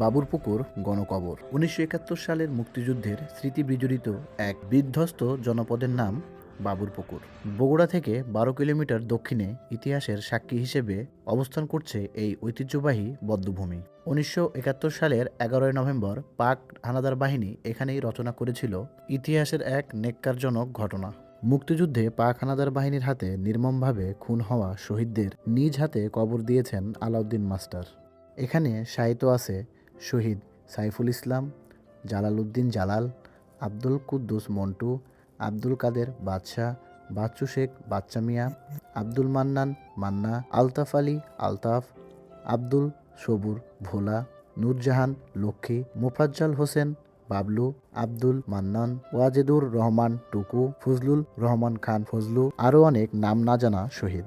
বাবুরপুকুর গণকবর। উনিশশো একাত্তর সালের মুক্তিযুদ্ধের স্মৃতি বিজড়িত এক বিধ্বস্ত জনপদের নাম বাবুরপুকুর বগুড়া থেকে বারো কিলোমিটার দক্ষিণে ইতিহাসের সাক্ষী হিসেবে অবস্থান করছে এই ঐতিহ্যবাহী বদ্ধভূমি। উনিশশো একাত্তর সালের এগারোই নভেম্বর পাক হানাদার বাহিনী এখানেই রচনা করেছিল ইতিহাসের এক নেককারজনক ঘটনা। মুক্তিযুদ্ধে পাক হানাদার বাহিনীর হাতে নির্মমভাবে খুন হওয়া শহীদদের নিজ হাতে কবর দিয়েছেন আলাউদ্দিন মাস্টার। এখানে সাহিত্য আছে শহীদ সাইফুল ইসলাম, জালালউদ্দিন জালাল, আব্দুল কুদ্দুস মন্টু, আব্দুল কাদের বাদশাহ, বাচ্চু শেখ বাচ্চা মিয়া, আব্দুল মান্নান মান্না, আলতাফ আলী আলতাফ, আব্দুল সবুর ভোলা, নূরজাহান লক্ষ্মী, মোফাজ্জল হোসেন বাবলু, আব্দুল মান্নান, ওয়াজেদুর রহমান টুকু ফজলুল রহমান খান ফজলু, আরও অনেক নাম না জানা শহীদ।